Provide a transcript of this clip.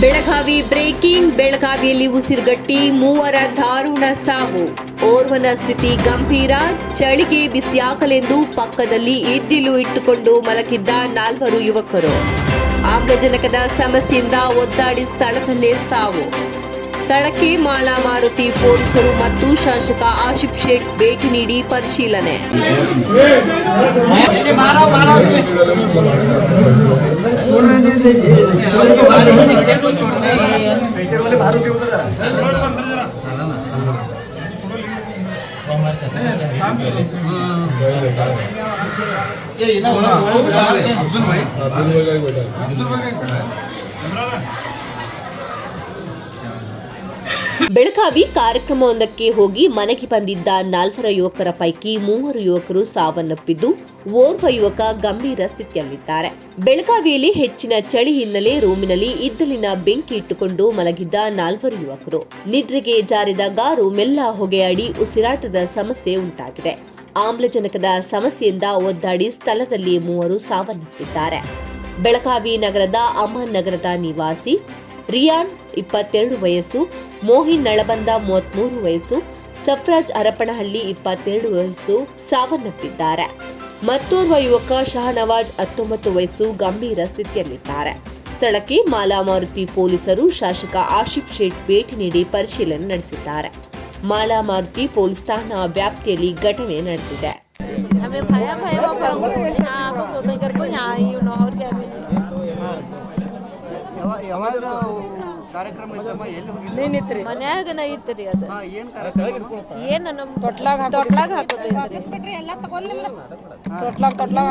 Belagavi breaking, ಬೆಳಗಾವಿಯಲ್ಲಿ ಉಸಿರುಗಟ್ಟಿ, ಮೂವರ ದಾರುಣ ಸಾವು. ಓರ್ವನ ಸ್ಥಿತಿ ಗಂಭೀರ, ಚಳಿಗೆ ಬಿಸಿಯಾಗಲೆಂದು ಪಕ್ಕದಲ್ಲಿ ಇದ್ದಿಲು ಇಟ್ಟುಕೊಂಡು ಮಲಗಿದ್ದ ನಾಲ್ವರು ಯುವಕರು. ಆಮ್ಲಜನಕದ ಸಮಸ್ಯೆಯಿಂದ ಒದ್ದಾಡಿ ಸ್ಥಳದಲ್ಲೇ ಸಾವು. ಸ್ಥಳಕ್ಕೆ ಮಾಳಾ ಮಾರುತಿ ಪೊಲೀಸರು ಮತ್ತು ಶಾಸಕ ಆಶಿಫ್ ಶೇಟ್ ಭೇಟಿ ನೀಡಿ ಪರಿಶೀಲನೆ ಬೆಳಗಾವಿ ಕಾರ್ಯಕ್ರಮವೊಂದಕ್ಕೆ ಹೋಗಿ ಮನೆಗೆ ಬಂದಿದ್ದ ನಾಲ್ವರ ಯುವಕರ ಪೈಕಿ ಮೂವರು ಯುವಕರು ಸಾವನ್ನಪ್ಪಿದ್ದು, ಓರ್ವ ಯುವಕ ಗಂಭೀರ ಸ್ಥಿತಿಯಲ್ಲಿದ್ದಾರೆ. ಬೆಳಗಾವಿಯಲ್ಲಿ ಹೆಚ್ಚಿನ ಚಳಿ ಹಿನ್ನೆಲೆ ರೂಮಿನಲ್ಲಿ ಇದ್ದಲಿನ ಬೆಂಕಿ ಇಟ್ಟುಕೊಂಡು ಮಲಗಿದ್ದ ನಾಲ್ವರು ಯುವಕರು. ನಿದ್ರೆಗೆ ಜಾರಿದಾಗ ರೂಮೆಲ್ಲ ಹೊಗೆಯಾಡಿ ಉಸಿರಾಟದ ಸಮಸ್ಯೆ ಉಂಟಾಗಿದೆ. ಆಮ್ಲಜನಕದ ಸಮಸ್ಯೆಯಿಂದ ಒದ್ದಾಡಿ ಸ್ಥಳದಲ್ಲಿ ಮೂವರು ಸಾವನ್ನಪ್ಪಿದ್ದಾರೆ. ಬೆಳಗಾವಿ ನಗರದ ಅಮನ್ ನಗರದ ನಿವಾಸಿ ರಿಯಾನ್ ಇಪ್ಪತ್ತೆರಡು ವಯಸ್ಸು ಮೋಹಿನ್ ನಳಬಂದ ಮೂವತ್ಮೂರು ವಯಸ್ಸು ಸಫ್ರಾಜ್ ಹರಪನಹಳ್ಳಿ ಇಪ್ಪತ್ತೆರಡು ವಯಸ್ಸು ಸಾವನ್ನಪ್ಪಿದ್ದಾರೆ ಮತ್ತೋರ್ವ ಯುವಕ ಶಹನವಾಜ್ ಹತ್ತೊಂಬತ್ತು ವಯಸ್ಸು ಗಂಭೀರ ಸ್ಥಿತಿಯಲ್ಲಿದ್ದಾರೆ ಸ್ಥಳಕ್ಕೆ ಮಾಲಾ ಮಾರುತಿ ಪೊಲೀಸರು ಶಾಸಕ ಆಶಿಫ್ ಶೇಟ್ ಭೇಟಿ ನೀಡಿ ಪರಿಶೀಲನೆ ನಡೆಸಿದ್ದಾರೆ ಮಾಲಾ ಮಾರುತಿ ಪೊಲೀಸ್ ಠಾಣಾ ವ್ಯಾಪ್ತಿಯಲ್ಲಿ ಘಟನೆ ನಡೆದಿದೆ हमें भया भया बाबा यहाँ आगो सोते घर को यहाँ आई हूँ और क्या मिली ನೀನಿತ್ರಿ ಮನ್ಯಾಗ ನಾ ಇತ್ರಿ ಅದು. ಏನ್ ಕಾರ್ಯಕ್ರಮ? ಏನ ನಮ್ ತೊಟ್ಲಾಗ ತೊಟ್ಲಾಗ ತೊಟ್ಲಾಗ ತೊಟ್ಲಾಗ